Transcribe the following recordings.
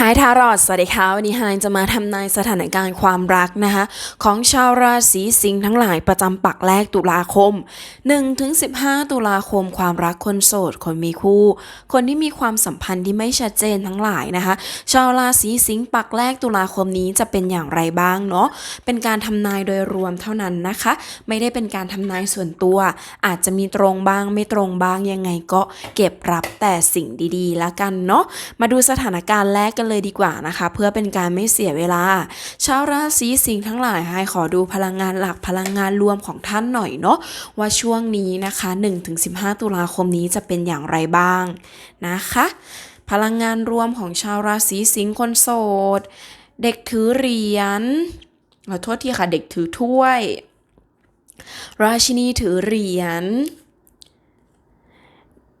หายทารอดสวัสดีค่ะวันนี้ไฮายจะมาทำนายสถานการณ์ความรักนะคะ ของชาวราศีสิงห์ทั้งหลายประจำปักแรกตุลาคม 1-15 ตุลาคม ความรักคนโสด คนมีคู่ คนที่มีความสัมพันธ์ที่ไม่ชัดเจนทั้งหลายนะคะ ชาวราศีสิงห์ปักแรกตุลาคมนี้จะเป็นอย่างไรบ้างเนาะเป็นการทำนายโดยรวมเท่านั้นนะคะ ไม่ได้เป็นการทำนายส่วนตัว อาจจะมีตรงบ้างไม่ตรงบ้างยังไงก็เก็บรับแต่สิ่งดีๆ แล้วกันเนาะมาดูสถานการณ์แรกกันเลยดีกว่านะคะ เพื่อเป็นการไม่เสียเวลา ชาวราศีสิงห์ทั้งหลายให้ขอดูพลังงานหลักพลังงานรวมของท่านหน่อยเนาะว่าช่วงนี้นะคะ 1-15 ตุลาคมนี้จะเป็นอย่างไรบ้างนะคะพลังงานรวมของชาวราศีสิงห์คนโสด เด็กถือเหรียญขอโทษทีค่ะ เด็กถือถ้วย ราชินีถือเหรียญ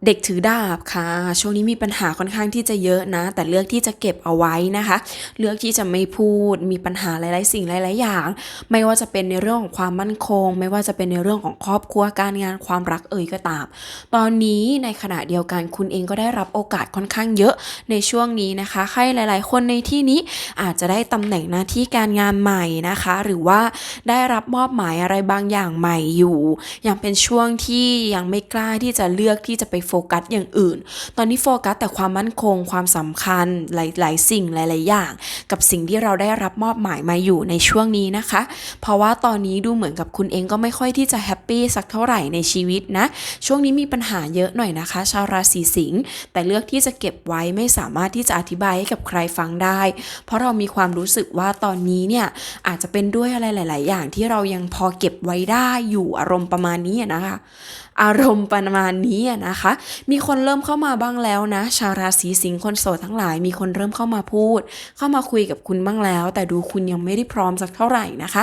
เด็กถือดาบค่ะ ช่วงนี้มีปัญหาค่อนข้างที่จะเยอะนะ แต่เลือกที่จะเก็บเอาไว้นะคะ เลือกที่จะไม่พูด มีปัญหาหลาย ๆ สิ่งหลาย ๆ อย่าง ไม่ว่าจะเป็นในเรื่องของความมั่นคง ไม่ว่าจะเป็นในเรื่องของครอบครัวการงานความรักเอ่ยก็ตาม ตอนนี้ในขณะเดียวกันคุณเองก็ได้รับโอกาสค่อนข้างเยอะในช่วงนี้นะคะใครหลาย ๆ คนในที่นี้อาจจะได้ตำแหน่งหน้าที่การงานใหม่นะคะ หรือว่าได้รับมอบหมายอะไรบางอย่างใหม่อยู่ ยังเป็นช่วงที่ยังไม่กล้าที่จะเลือกที่จะไปโฟกัสอย่างอื่น ตอนนี้โฟกัสแต่ความมั่นคงความสำคัญหลาย ๆ สิ่งหลาย ๆ อย่าง กับสิ่งที่เราได้รับมอบหมายมาอยู่ในช่วงนี้นะคะ เพราะว่าตอนนี้ดูเหมือนกับคุณเองก็ไม่ค่อยที่จะแฮปปี้สักเท่าไหร่ในชีวิตนะ ช่วงนี้มีปัญหาเยอะหน่อยนะคะ ชาวราศีสิงห์แต่เลือกที่จะเก็บไว้ไม่สามารถที่จะอธิบายให้กับใครฟังได้ เพราะเรามีความรู้สึกว่าตอนนี้เนี่ยอาจจะเป็นด้วยอะไรหลาย ๆ อย่างที่เรายังพอเก็บไว้ได้อยู่อารมณ์ประมาณนี้นะคะ อารมณ์ประมาณนี้นะคะ มีคนเริ่มเข้ามาบ้างแล้วนะ ชาวราศีสิงห์คนโสดทั้งหลาย มีคนเริ่มเข้ามาพูด เข้ามาคุยกับคุณบ้างแล้ว แต่ดูคุณยังไม่ได้พร้อมสักเท่าไหร่นะคะ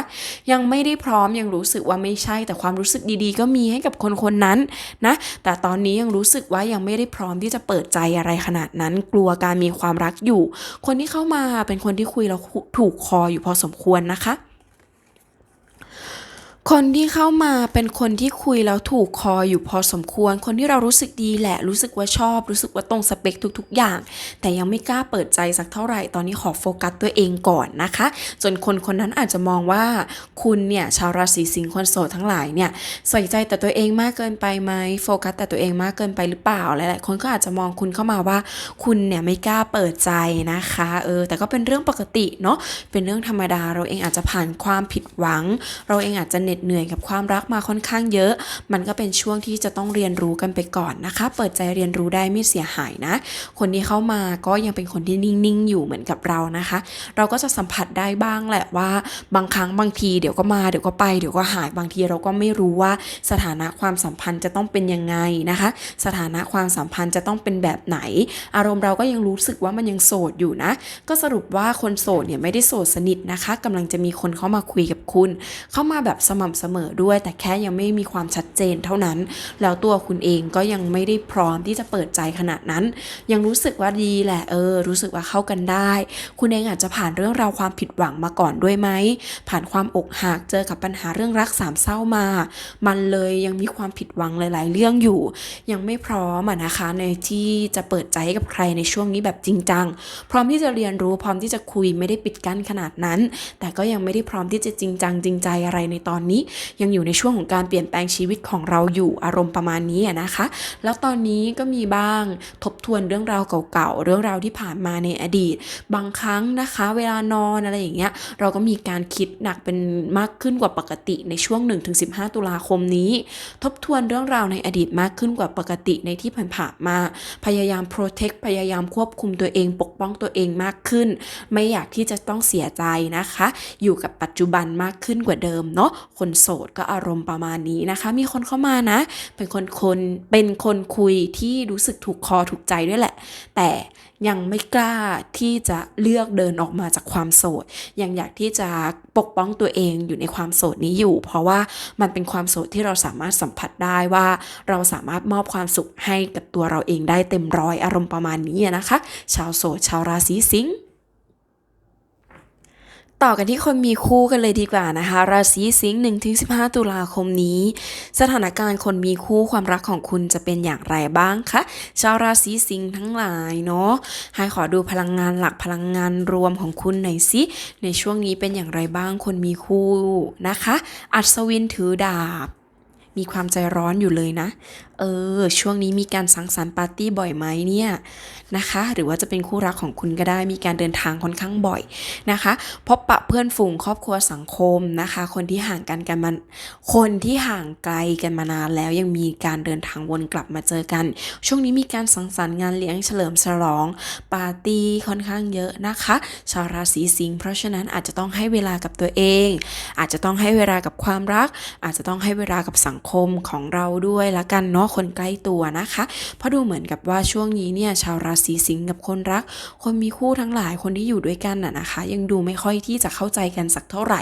ยังไม่ได้พร้อมยังรู้สึกว่าไม่ใช่ แต่ความรู้สึกดีๆ ก็มีให้กับคนคนนั้นนะแต่ตอนนี้ยังรู้สึกว่ายังไม่ได้พร้อมที่จะเปิดใจอะไรขนาดนั้น กลัวการมีความรักอยู่ คนที่เข้ามาเป็นคนที่คุยแล้วถูกคออยู่พอสมควรนะคะ คนที่เข้ามาเป็นคนที่คุยแล้วถูกคออยู่พอสมควร คนที่เรารู้สึกดีแหละ รู้สึกว่าชอบ รู้สึกว่าตรงสเปคทุก ๆ อย่าง แต่ยังไม่กล้าเปิดใจสักเท่าไหร่ ตอนนี้ขอโฟกัสตัวเองก่อนนะคะ จนคนคนนั้นอาจจะมองว่าคุณเนี่ยชาวราศีสิงห์คนโสดทั้งหลายเนี่ยใส่ใจแต่ตัวเองมากเกินไปไหมโฟกัสแต่ตัวเองมากเกินไปหรือเปล่า หลายๆคนก็อาจจะมองคุณเข้ามาว่า คุณเนี่ยไม่กล้าเปิดใจนะคะ เออ แต่ก็เป็นเรื่องปกติเนาะ เป็นเรื่องธรรมดา เราเองอาจจะผ่านความผิดหวัง เราเองอาจจะเหน็ดเหนื่อยกับความรักมาค่อนข้างเยอะ มันก็เป็นช่วงที่จะต้องเรียนรู้กันไปก่อนนะคะ เปิดใจเรียนรู้ได้ไม่เสียหายนะ คนที่เข้ามาก็ยังเป็นคนที่นิ่งๆอยู่เหมือนกับเรานะคะ เราก็จะสัมผัสได้บ้างแหละว่า บางครั้งบางทีเดี๋ยวก็มาเดี๋ยวก็ไปเดี๋ยวก็หายบางทีเราก็ไม่รู้ว่าสถานะความสัมพันธ์จะต้องเป็นยังไงนะคะ สถานะความสัมพันธ์จะต้องเป็นแบบไหน อารมณ์เราก็ยังรู้สึกว่ามันยังโสดอยู่นะ ก็สรุปว่าคนโสดเนี่ยไม่ได้โสดสนิทนะคะกำลังจะมีคนเข้ามาคุยกับคุณ เข้ามาแบบสม่ำเสมอด้วย แต่แค่ยังไม่มีความชัดเจนเท่านั้น แล้วตัวคุณเองก็ยังไม่ได้พร้อมที่จะเปิดใจขนาดนั้น ยังรู้สึกว่าดีแหละเออ รู้สึกว่าเข้ากันได้ คุณเองอาจจะผ่านเรื่องราวความผิดหวังมาก่อนด้วยไหมผ่านความอกหักเจอกับปัญหาเรื่องรักสามเศร้ามา มันเลยยังมีความผิดหวังหลาย ๆ เรื่องอยู่ ยังไม่พร้อมอะนะคะในที่จะเปิดใจให้กับใครในช่วงนี้แบบจริงจังพร้อมที่จะเรียนรู้พร้อมที่จะคุยไม่ได้ปิดกั้นขนาดนั้น แต่ก็ยังไม่ได้พร้อมที่จะจริงจังจริงใจอะไรในตอนนี้ยังอยู่ในช่วงของการเปลี่ยนแปลงชีวิตของเราอยู่อารมณ์ประมาณนี้นะคะ แล้วตอนนี้ก็มีบ้างทบทวนเรื่องราวเก่าๆ เรื่องราวที่ผ่านมาในอดีต บางครั้งนะคะ เวลานอนอะไรอย่างเงี้ยเราก็มีการคิดหนักเป็นมากขึ้นกว่าปกติในช่วง 1-15 ตุลาคมนี้ ทบทวนเรื่องราวในอดีตมากขึ้นกว่าปกติในที่ผ่านๆมา พยายาม protect พยายามควบคุมตัวเองปกป้องตัวเองมากขึ้น ไม่อยากที่จะต้องเสียใจนะคะ อยู่กับปัจจุบันมากขึ้นกว่าเดิมเนาะคนโสดก็อารมณ์ประมาณนี้นะคะ มีคนเข้ามานะ เป็นคนคนเป็นคนคุยที่รู้สึกถูกคอถูกใจด้วยแหละ แต่ยังไม่กล้าที่จะเลือกเดินออกมาจากความโสด ยังอยากที่จะปกป้องตัวเองอยู่ในความโสดนี้อยู่ เพราะว่ามันเป็นความโสดที่เราสามารถสัมผัสได้ว่า เราสามารถมอบความสุขให้กับตัวเราเองได้เต็มร้อยอารมณ์ประมาณนี้นะคะ ชาวโสดชาวราศีสิงห์ ต่อกันที่คนมีคู่กันเลยดีกว่านะคะ ราศีสิงห์1ถึง15 ตุลาคมนี้ สถานการณ์คนมีคู่ความรักของคุณจะเป็นอย่างไรบ้างคะชาวราศีสิงห์ทั้งหลายเนาะให้ขอดูพลังงานหลักพลังงานรวมของคุณหน่อยสิในช่วงนี้เป็นอย่างไรบ้างคนมีคู่นะคะ อัศวินถือดาบ มีความใจร้อนอยู่เลยนะ เออ ช่วงนี้มีการสังสรรค์ปาร์ตี้บ่อยไหมเนี่ยนะคะ หรือว่าจะเป็นคู่รักของคุณก็ได้ มีการเดินทางค่อนข้างบ่อยนะคะ พบปะเพื่อนฝูงครอบครัวสังคมนะคะ คนที่ห่างกันกันมาคนที่ห่างไกลกันมานานแล้วยังมีการเดินทางวนกลับมาเจอกัน ช่วงนี้มีการสังสรรค์งานเลี้ยงเฉลิมฉลองปาร์ตี้ค่อนข้างเยอะนะคะ ชาวราศีสิงห์เพราะฉะนั้นอาจจะต้องให้เวลากับตัวเอง อาจจะต้องให้เวลากับความรัก อาจจะต้องให้เวลากับสังคมของเราด้วยละกันเนาะคนใกล้ตัวนะคะ เพราะดูเหมือนกับว่าช่วงนี้เนี่ยชาวราศีสิงห์กับคนรัก คนมีคู่ทั้งหลายคนที่อยู่ด้วยกันน่ะนะคะ ยังดูไม่ค่อยที่จะเข้าใจกันสักเท่าไหร่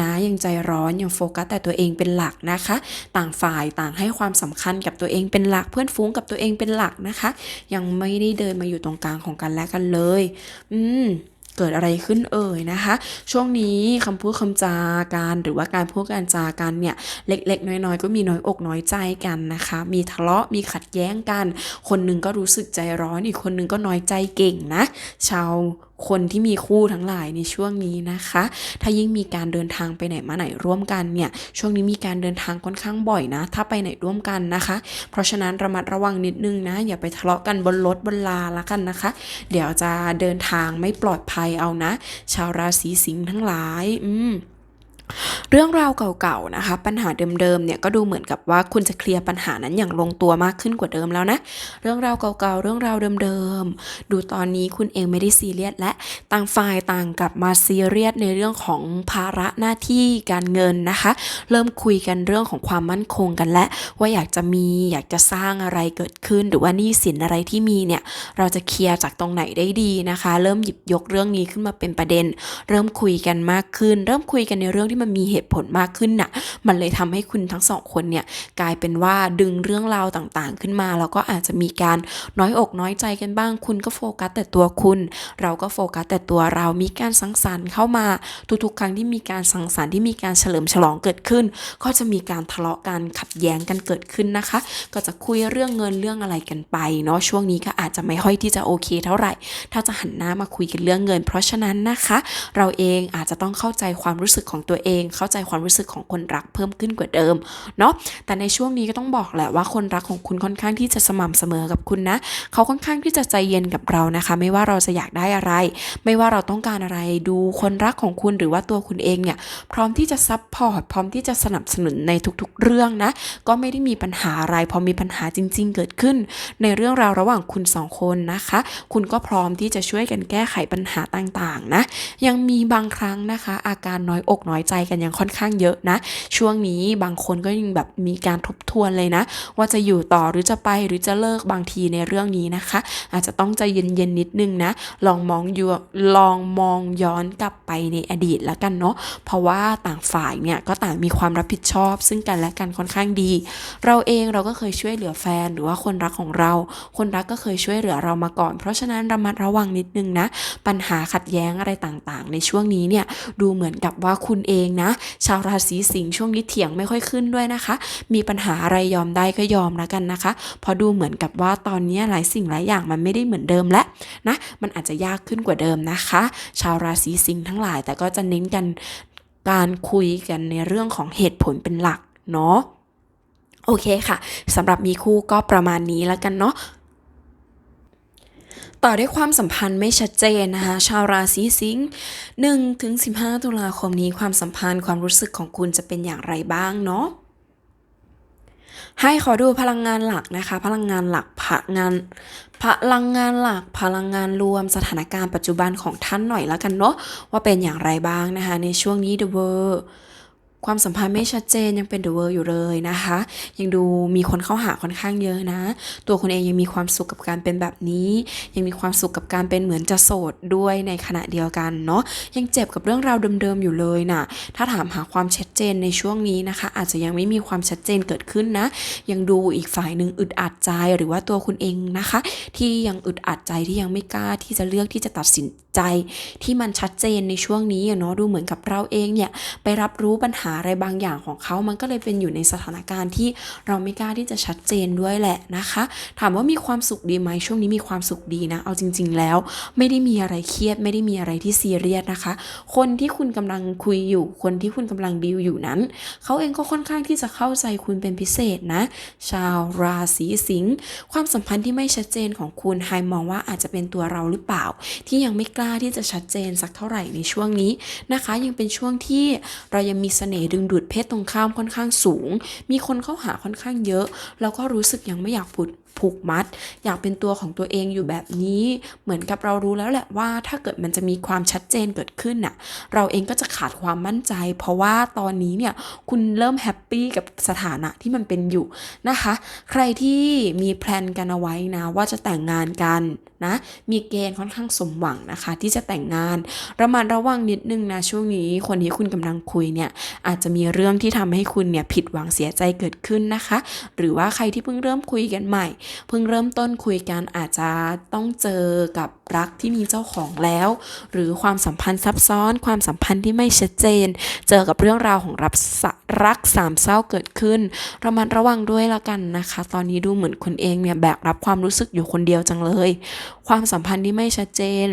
นะยังใจร้อนยังโฟกัสแต่ตัวเองเป็นหลักนะคะ ต่างฝ่ายต่างให้ความสำคัญกับตัวเองเป็นหลัก เพื่อนฟุ้งกับตัวเองเป็นหลักนะคะ ยังไม่ได้เดินมาอยู่ตรงกลางของกันและกันเลย อืม เกิดอะไรขึ้นเอ่ยนะคะ ช่วงนี้คำพูดคำจาการหรือว่าการพูดการจากันเนี่ยเล็ก ๆ น้อยๆ ก็มีน้อยอกน้อยใจกันนะคะ มีทะเลาะมีขัดแย้งกัน คนหนึ่งก็รู้สึกใจร้อนอีกคนหนึ่งก็น้อยใจเก่งนะ ชาวคนที่มีคู่ทั้งหลายในช่วงนี้นะคะ ถ้ายิ่งมีการเดินทางไปไหนมาไหนร่วมกันเนี่ย ช่วงนี้มีการเดินทางค่อนข้างบ่อยนะ ถ้าไปไหนร่วมกันนะคะ เพราะฉะนั้นระมัดระวังนิดนึงนะ อย่าไปทะเลาะกันบนรถบนลาละกันนะคะ เดี๋ยวจะเดินทางไม่ปลอดภัยเอานะ ชาวราศีสิงห์ทั้งหลาย อืม เรื่องราวเก่าๆนะคะ ปัญหาเดิมๆเนี่ยก็ดูเหมือนกับว่าคุณจะเคลียร์ปัญหานั้นอย่างลงตัวมากขึ้นกว่าเดิมแล้วนะ เรื่องราวเก่าๆเรื่องราวเดิมๆดูตอนนี้คุณเองไม่ได้ซีเรียสและต่างฝ่ายต่างกลับมาซีเรียสในเรื่องของภาระหน้าที่การเงินนะคะ เริ่มคุยกันเรื่องของความมั่นคงกันและว่าอยากจะมีอยากจะสร้างอะไรเกิดขึ้น หรือว่านี้สินอะไรที่มีเนี่ยเราจะเคลียร์จากตรงไหนได้ดีนะคะ เริ่มหยิบยกเรื่องนี้ขึ้นมาเป็นประเด็น เริ่มคุยกันมากขึ้น เริ่มคุยกันในเรื่องที่มันมีเหตุผลมากขึ้นน่ะ มันเลยทำให้คุณทั้งสองคนเนี่ยกลายเป็นว่าดึงเรื่องราวต่างๆ ขึ้นมา แล้วก็อาจจะมีการน้อยอกน้อยใจกันบ้าง คุณก็โฟกัสแต่ตัวคุณ เราก็โฟกัสแต่ตัวเรามีการสังสรรค์เข้ามาทุกๆ ครั้งที่มีการสังสรรค์ที่มีการเฉลิมฉลองเกิดขึ้น ก็จะมีการทะเลาะกันขัดแย้งกันเกิดขึ้นนะคะ ก็จะคุยเรื่องเงินเรื่องอะไรกันไปเนาะช่วงนี้ก็อาจจะไม่ค่อยที่จะโอเคเท่าไหร่ ถ้าจะหันหน้ามาคุยกันเรื่องเงิน เพราะฉะนั้นนะคะ เราเองอาจจะต้องเข้าใจความรู้สึกของตัวเอง เข้าใจความรู้สึกของคนรักเพิ่มขึ้นกว่าเดิมเนาะแต่ในช่วงนี้ก็ต้องบอกแหละว่าคนรักของคุณค่อนข้างที่จะสม่ำเสมอกับคุณนะ เขาค่อนข้างที่จะใจเย็นกับเรานะคะ ไม่ว่าเราจะอยากได้อะไร ไม่ว่าเราต้องการอะไรดูคนรักของคุณหรือว่าตัวคุณเองเนี่ยพร้อมที่จะซับพอร์ตพร้อมที่จะสนับสนุนในทุกๆ เรื่องนะ ก็ไม่ได้มีปัญหาอะไร พอมีปัญหาจริง ๆ เกิดขึ้น ในเรื่องราวระหว่างคุณสองคนนะคะ คุณก็พร้อมที่จะช่วยกันแก้ไขปัญหาต่างๆนะยังมีบางครั้งนะคะ อาการน้อยอกน้อยใจกันยังค่อนข้างเยอะนะ ช่วงนี้บางคนก็ยังแบบมีการทบทวนเลยนะ ว่าจะอยู่ต่อหรือจะไปหรือจะเลิกบางทีในเรื่องนี้นะคะ อาจจะต้องใจเย็นๆนิดนึงนะ ลองมองอยู่ลองมองย้อนกลับไปในอดีตแล้วกันเนาะเพราะว่าต่างฝ่ายเนี่ยก็ต่างมีความรับผิดชอบ ซึ่งกันและกันค่อนข้างดี เราเองเราก็เคยช่วยเหลือแฟนหรือว่าคนรักของเรา คนรักก็เคยช่วยเหลือเรามาก่อน เพราะฉะนั้นระมัดระวังนิดนึงนะ ปัญหาขัดแย้งอะไรต่างๆ ในช่วงนี้เนี่ยดูเหมือนกับว่าคุณเองนะ ชาวราศีสิงห์ช่วงนี้เถียงไม่ค่อยขึ้นด้วยนะคะ มีปัญหาอะไรยอมได้ก็ยอมแล้วกันนะคะพราะดูเหมือนกับว่าตอนนี้หลายสิ่งหลายอย่างมันไม่ได้เหมือนเดิมแล้วนะ มันอาจจะยากขึ้นกว่าเดิมนะคะ ชาวราศีสิงห์ทั้งหลาย แต่ก็จะเน้นกันการคุยกันในเรื่องของเหตุผลเป็นหลักเนาะ โอเคค่ะสำหรับมีคู่ก็ประมาณนี้แล้วกันเนาะ ต่อด้วยความสัมพันธ์ไม่ชัดเจนนะคะชาวราศีสิงห์1ถึง15ตุลาคมนี้ความสัมพันธ์ความรู้สึกของคุณจะเป็นอย่างไรบ้างเนาะให้ขอดูพลังงานหลักนะคะ พลังงานหลักพลังงานพลังงานหลักพลังงานรวมสถานการณ์ปัจจุบันของท่านหน่อยแล้วกันเนาะว่าเป็นอย่างไรบ้างนะคะ ในช่วงนี้ The World ความสัมพันธ์ไม่ชัดเจนยังเป็น The World อยู่เลยนะคะ ยังดูมีคนเข้าหาค่อนข้างเยอะนะ ตัวคุณเองยังมีความสุขกับการเป็นแบบนี้ ยังมีความสุขกับการเป็นเหมือนจะโสดด้วยในขณะเดียวกันเนาะยังเจ็บกับเรื่องราวเดิมๆอยู่เลยน่ะถ้าถามหาความชัดเจนในช่วงนี้นะคะ อาจจะยังไม่มีความชัดเจนเกิดขึ้นนะ ยังดูอีกฝ่ายหนึ่งอึดอัดใจหรือว่าตัวคุณเองนะคะ ที่ยังอึดอัดใจที่ยังไม่กล้าที่จะเลือกที่จะตัดสินใจ ที่มันชัดเจนในช่วงนี้เนาะดูเหมือนกับเราเองเนี่ยไปรับรู้ปัญหาอะไรบางอย่างของเขามันก็เลยเป็นอยู่ในสถานการณ์ที่เราไม่กล้าที่จะชัดเจนด้วยแหละนะคะ ถามว่ามีความสุขดีไหมช่วงนี้มีความสุขดีนะ เอาจริง ๆ แล้ว ไม่ได้มีอะไรเครียด ไม่ได้มีอะไรที่ซีเรียสนะคะ คนที่คุณกำลังคุยอยู่ คนที่คุณกำลังดีลอยู่นั้น เขาเองก็ค่อนข้างที่จะเข้าใจคุณเป็นพิเศษนะ ชาวราศีสิงห์ความสัมพันธ์ที่ไม่ชัดเจนของคุณไฮมองว่าอาจจะเป็นตัวเราหรือเปล่า ที่ยังไม่กล้าที่จะชัดเจนสักเท่าไหร่ในช่วงนี้นะคะ ยังเป็นช่วงที่เรายังมีเสน่ห์ดึงดูดเพศตรงข้ามค่อนข้างสูง มีคนเข้าหาค่อนข้างเยอะ แล้วก็รู้สึกยังไม่อยากผูด ผูกมัด อยากเป็นตัวของตัวเองอยู่แบบนี้ เหมือนกับเรารู้แล้วแหละว่า ถ้าเกิดมันจะมีความชัดเจนเกิดขึ้นน่ะเราเองก็จะขาดความมั่นใจ เพราะว่าตอนนี้เนี่ยคุณเริ่มแฮปปี้กับสถานะที่มันเป็นอยู่นะคะ ใครที่มีแพลนกันเอาไว้นะว่าจะแต่งงานกันนะมีเกณฑ์ค่อนข้างสมหวังนะคะ ที่จะแต่งงานระมัดระวังนิดนึงนะช่วงนี้คนที่คุณกำลังคุยเนี่ยอาจจะมีเรื่องที่ทำให้คุณเนี่ยผิดหวังเสียใจเกิดขึ้นนะคะ หรือว่าใครที่เพิ่งเริ่มคุยกันใหม่เพิ่งเริ่มต้นคุยกันอาจจะต้องเจอกับรักที่มีเจ้าของแล้ว หรือความสัมพันธ์ซับซ้อน ความสัมพันธ์ที่ไม่ชัดเจน เจอกับเรื่องราวของรับสะรักสามเศร้าเกิดขึ้นระมัดระวังด้วยละกันนะคะ ตอนนี้ดูเหมือนคุณเองเนี่ยแบกรับความรู้สึกอยู่คนเดียวจังเลย ความสัมพันธ์ที่ไม่ชัดเจน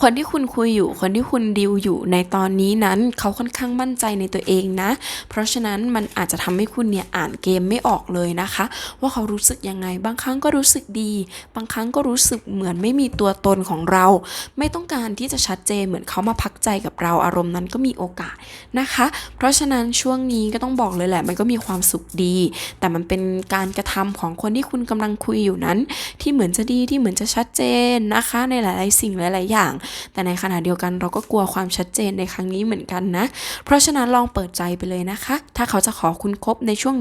คนที่คุณคุยอยู่ คนที่คุณดิวอยู่ในตอนนี้นั้น เขาค่อนข้างมั่นใจในตัวเองนะ เพราะฉะนั้นมันอาจจะทำให้คุณเนี่ยอ่านเกมไม่ออกเลยนะคะ ว่าเขารู้สึกยังไง บางครั้งก็รู้สึกดี บางครั้งก็รู้สึกเหมือนไม่มีตัวตนของเรา ไม่ต้องการที่จะชัดเจนเหมือนเขามาพักใจกับเราอารมณ์นั้นก็มีโอกาสนะคะ เพราะฉะนั้นช่วงนี้ก็ต้องบอกเลยแหละ มันก็มีความสุขดี แต่มันเป็นการกระทำของคนที่คุณกำลังคุยอยู่นั้น ที่เหมือนจะดีที่เหมือนจะชัดเจนนะคะ ในหลาย ๆ สิ่งหลาย ๆอย่าง แต่ในขณะเดียวกันเราก็กลัวความชัดเจนในครั้งนี้เหมือนกันนะ เพราะฉะนั้นลองเปิดใจไปเลยนะคะ ถ้าเขาจะขอคุณคบในช่วง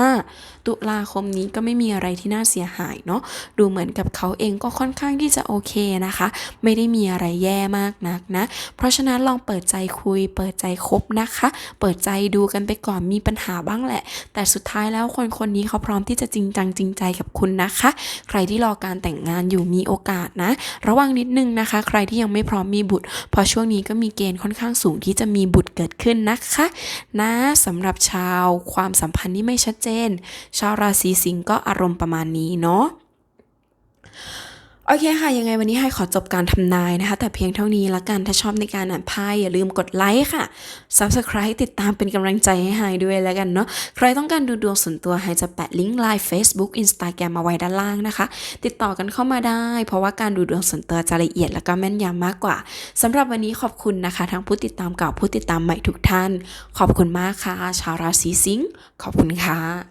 1-15 ตุลาคมนี้ก็ไม่มีอะไรที่น่าเสียหายเนาะดูเหมือนกับเขาเองก็ค่อนข้างที่จะโอเคนะคะ ไม่ได้มีอะไรแย่มากนักนะ เพราะฉะนั้นลองเปิดใจคุย เปิดใจคบนะคะ เปิดใจดูกันไปก่อนมีปัญหาบ้างแหละ แต่สุดท้ายแล้วคนคนนี้เขาพร้อมที่จะจริงจังจริงใจกับคุณนะคะ ใครที่รอการแต่งงานอยู่มีโอกาสนะ ระวังนิดนึงนะคะใครที่ยังไม่พร้อมมีบุตร พอช่วงนี้ก็มีเกณฑ์ค่อนข้างสูงที่จะมีบุตรเกิดขึ้นนะคะ นะสำหรับชาวความสัมพันธ์ที่ไม่ชัดเจน ชาวราศีสิงห์ก็อารมณ์ประมาณนี้เนาะ โอเคค่ะ ยังไงวันนี้ให้ขอจบการทำนายนะคะ แต่เพียงเท่านี้ละกันถ้าชอบในการอ่านไพ่อย่าลืมกดไลค์ค่ะ Subscribe ติดตามเป็นกำลังใจให้ไฮด้วยแล้วกันเนาะใครต้องการดูดวงส่วนตัวไฮจะแปะลิงก์ไลน์ Facebook Instagram มาไว้ด้านล่างนะคะ ติดต่อกันเข้ามาได้ เพราะว่าการดูดวงส่วนตัวจะละเอียดแล้วก็แม่นยำมากกว่าสำหรับวันนี้ขอบคุณนะคะ ทั้งผู้ติดตามเก่าผู้ติดตามใหม่ทุกท่าน ขอบคุณมากค่ะ ชาวราศีสิงห์ขอบคุณค่ะ